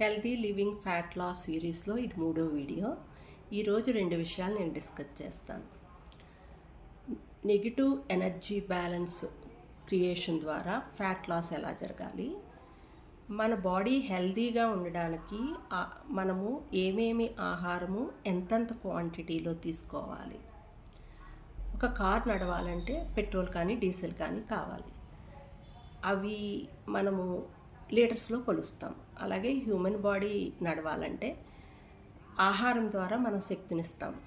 Healthy living fat loss సిరీస్లో ఇది మూడో వీడియో. ఈరోజు రెండు విషయాలు నేను డిస్కస్ చేస్తాను. నెగిటివ్ ఎనర్జీ బ్యాలెన్స్ క్రియేషన్ ద్వారా ఫ్యాట్ లాస్ ఎలా జరగాలి? మన బాడీ హెల్తీగా ఉండడానికి మనము ఏమేమి ఆహారము ఎంతెంత క్వాంటిటీలో తీసుకోవాలి? ఒక కార్ నడవాలంటే పెట్రోల్ కానీ డీజిల్ కానీ కావాలి. అవి మనము లీటర్స్లో కొలుస్తాం. అలాగే హ్యూమన్ బాడీ నడవాలంటే ఆహారం ద్వారా మనం శక్తినిస్తాం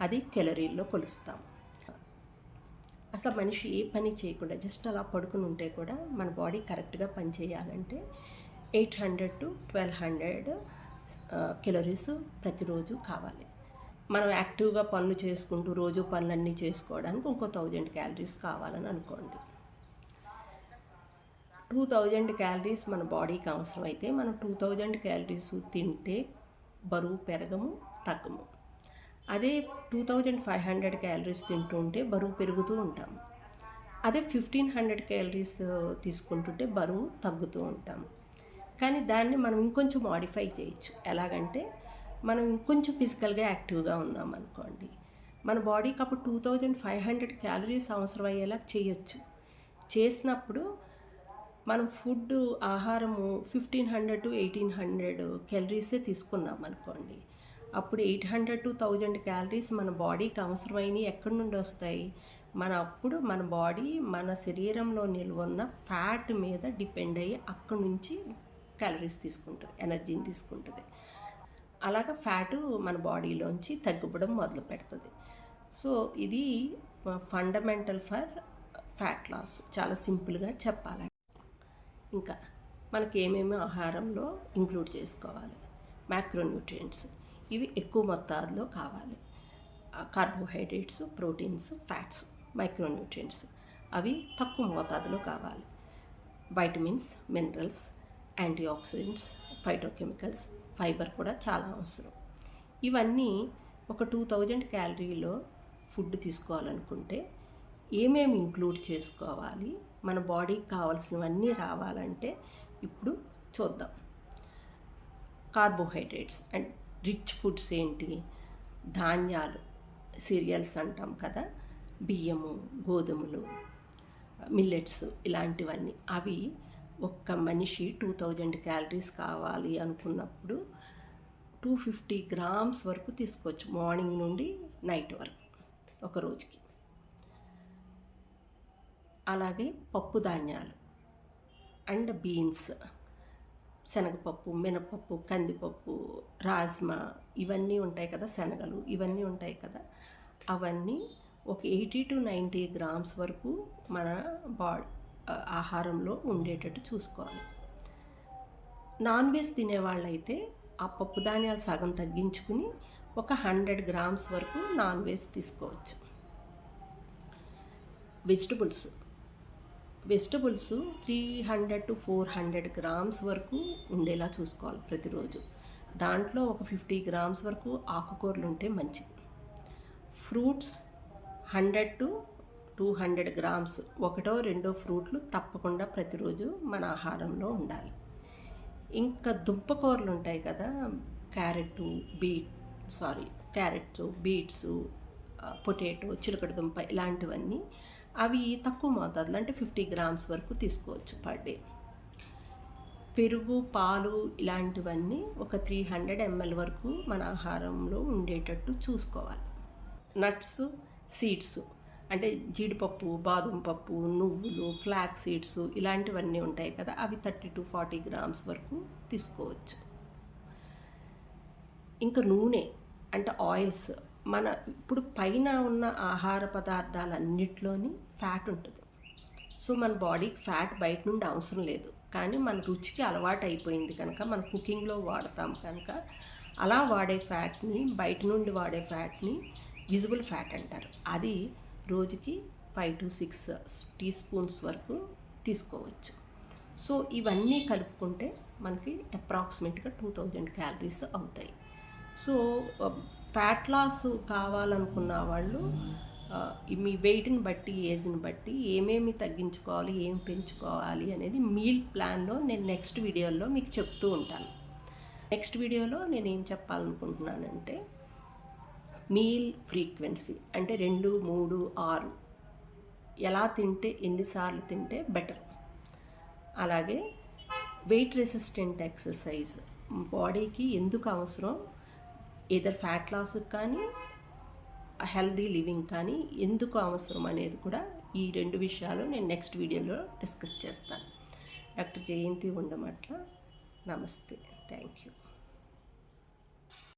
అది కెలరీల్లో కొలుస్తాం. అసలు మనిషి ఏ పని చేయకుండా జస్ట్ అలా పడుకుని ఉంటే కూడా మన బాడీ కరెక్ట్గా పనిచేయాలంటే eight hundred to twelve hundred calories ప్రతిరోజు కావాలి. మనం యాక్టివ్గా పనులు చేసుకుంటూ రోజు పనులన్నీ చేసుకోవడానికి ఇంకో థౌజండ్ క్యాలరీస్ కావాలని అనుకోండి. టూ థౌజండ్ క్యాలరీస్ మన బాడీకి అవసరం అయితే మనం టూ థౌజండ్ క్యాలరీస్ తింటే బరువు పెరగము తగ్గము. అదే two thousand five hundred calories తింటుంటే బరువు పెరుగుతూ ఉంటాం. అదే ఫిఫ్టీన్ హండ్రెడ్ క్యాలరీస్ తీసుకుంటుంటే బరువు తగ్గుతూ ఉంటాం. కానీ దాన్ని మనం ఇంకొంచెం మాడిఫై చేయొచ్చు. ఎలాగంటే మనం ఇంకొంచెం ఫిజికల్గా యాక్టివ్గా ఉన్నాం అనుకోండి. మన బాడీకి అప్పుడు two thousand five hundred calories అవసరం అయ్యేలా చేయొచ్చు. చేసినప్పుడు మనం ఫుడ్ ఆహారము fifteen hundred to eighteen hundred క్యాలరీసే తీసుకున్నాం అనుకోండి. అప్పుడు eight hundred to thousand calories మన బాడీకి అవసరమైనవి ఎక్కడి నుండి వస్తాయి? మన అప్పుడు మన బాడీ మన శరీరంలో నిల్వ ఫ్యాట్ మీద డిపెండ్ అయ్యి అక్కడి నుంచి క్యాలరీస్ తీసుకుంటుంది ఎనర్జీని తీసుకుంటుంది. అలాగ ఫ్యాటు మన బాడీలోంచి తగ్గిపోవడం మొదలు పెడుతుంది. సో ఇది ఫండమెంటల్ ఫర్ ఫ్యాట్ లాస్. చాలా సింపుల్గా చెప్పాలి ఇంకా మనకి ఏమేమి ఆహారంలో ఇంక్లూడ్ చేసుకోవాలి? మ్యాక్రోన్యూట్రియంట్స్. ఇవి ఎక్కువ మొత్తాల్లో కావాలి. Carbohydrates proteins fats micronutrients. అవి తక్కువ మోతాదులో కావాలి. Vitamins minerals antioxidants phytochemicals fibre కూడా చాలా అవసరం. ఇవన్నీ ఒక టూ థౌజండ్ క్యాలరీలో ఫుడ్ తీసుకోవాలనుకుంటే ఏమేమి ఇంక్లూడ్ చేసుకోవాలి మన బాడీకి కావాల్సినవన్నీ రావాలంటే ఇప్పుడు చూద్దాం. కార్బోహైడ్రేట్స్ అండ్ రిచ్ ఫుడ్స్ ఏంటి? ధాన్యాలు సీరియల్స్ అంటాం కదా బియ్యము గోధుమలు మిల్లెట్స్ ఇలాంటివన్నీ. అవి ఒక్క మనిషి టూ థౌజండ్ క్యాలరీస్ కావాలి అనుకున్నప్పుడు టూ ఫిఫ్టీ గ్రామ్స్ వరకు తీసుకోవచ్చు మార్నింగ్ నుండి నైట్ వరకు ఒక రోజుకి. అలాగే పప్పు ధాన్యాలు అండ్ బీన్స్ శనగపప్పు మినపప్పు కందిపప్పు రాజ్మా ఇవన్నీ ఉంటాయి కదా శనగలు ఇవన్నీ ఉంటాయి కదా. అవన్నీ ఒక ఎయిటీ టు నైంటీ గ్రామ్స్ వరకు మన బా ఆహారంలో ఉండేటట్టు చూసుకోవాలి. నాన్ వెజ్ తినేవాళ్ళైతే ఆ పప్పు ధాన్యాలు సగం తగ్గించుకుని ఒక హండ్రెడ్ గ్రామ్స్ వరకు నాన్ వెజ్ తీసుకోవచ్చు. Vegetables vegetables three hundred to four hundred grams వరకు ఉండేలా చూసుకోవాలి ప్రతిరోజు. దాంట్లో ఒక ఫిఫ్టీ గ్రామ్స్ వరకు ఆకుకూరలు ఉంటే మంచిది. Fruits hundred to two hundred grams ఒకటో రెండో ఫ్రూట్లు తప్పకుండా ప్రతిరోజు మన ఆహారంలో ఉండాలి. ఇంకా దుంపకూరలు ఉంటాయి కదా carrot beet sorry carrots beets potato చిలకడ దుంప ఇలాంటివన్నీ అవి తక్కువ మోతాదులో అంటే ఫిఫ్టీ గ్రామ్స్ వరకు తీసుకోవచ్చు పర్ డే. పెరుగు పాలు ఇలాంటివన్నీ ఒక త్రీ హండ్రెడ్ ఎంఎల్ వరకు మన ఆహారంలో ఉండేటట్టు చూసుకోవాలి. నట్స్ సీడ్స్ అంటే జీడిపప్పు బాదం పప్పు నువ్వులు ఫ్లాక్ సీడ్స్ ఇలాంటివన్నీ ఉంటాయి కదా అవి థర్టీ టు ఫార్టీ గ్రామ్స్ వరకు తీసుకోవచ్చు. ఇంకా నూనె అంటే ఆయిల్స్ మన ఇప్పుడు పైన ఉన్న ఆహార పదార్థాలన్నిటిలోని ఫ్యాట్ ఉంటుంది. సో మన బాడీకి ఫ్యాట్ బయట నుండి అవసరం లేదు. కానీ మన రుచికి అలవాటు అయిపోయింది కనుక మన కుకింగ్లో వాడతాం కనుక అలా వాడే ఫ్యాట్ని బయట నుండి వాడే ఫ్యాట్ని విజిబుల్ ఫ్యాట్ అంటారు. అది రోజుకి five to six teaspoons వరకు తీసుకోవచ్చు. సో ఇవన్నీ కలుపుకుంటే మనకి అప్రాక్సిమేట్గా టూ థౌజండ్ క్యాలరీస్ అవుతాయి. సో ఫ్యాట్ లాస్ కావాలనుకున్న వాళ్ళు మీ వెయిట్ని బట్టి ఏజ్ని బట్టి ఏమేమి తగ్గించుకోవాలి ఏం పెంచుకోవాలి అనేది మీల్ ప్లాన్లో నేను నెక్స్ట్ వీడియోలో మీకు చెప్తూ ఉంటాను. నెక్స్ట్ వీడియోలో నేను ఏం చెప్పాలనుకుంటున్నానంటే మీల్ ఫ్రీక్వెన్సీ అంటే రెండు మూడు ఆరు. ఎలా తింటే ఎన్నిసార్లు తింటే బెటర్ అలాగే వెయిట్ రెసిస్టెంట్ ఎక్సర్సైజ్ బాడీకి ఎందుకు అవసరం? ఏదర్ ఫ్యాట్ లాస్ కానీ హెల్దీ లివింగ్ కానీ ఎందుకు అవసరం అనేది కూడా ఈ రెండు విషయాలు నేను నెక్స్ట్ వీడియోలో డిస్కస్ చేస్తాను. డాక్టర్ జయంతి ఉండమట్ల నమస్తే థ్యాంక్ యూ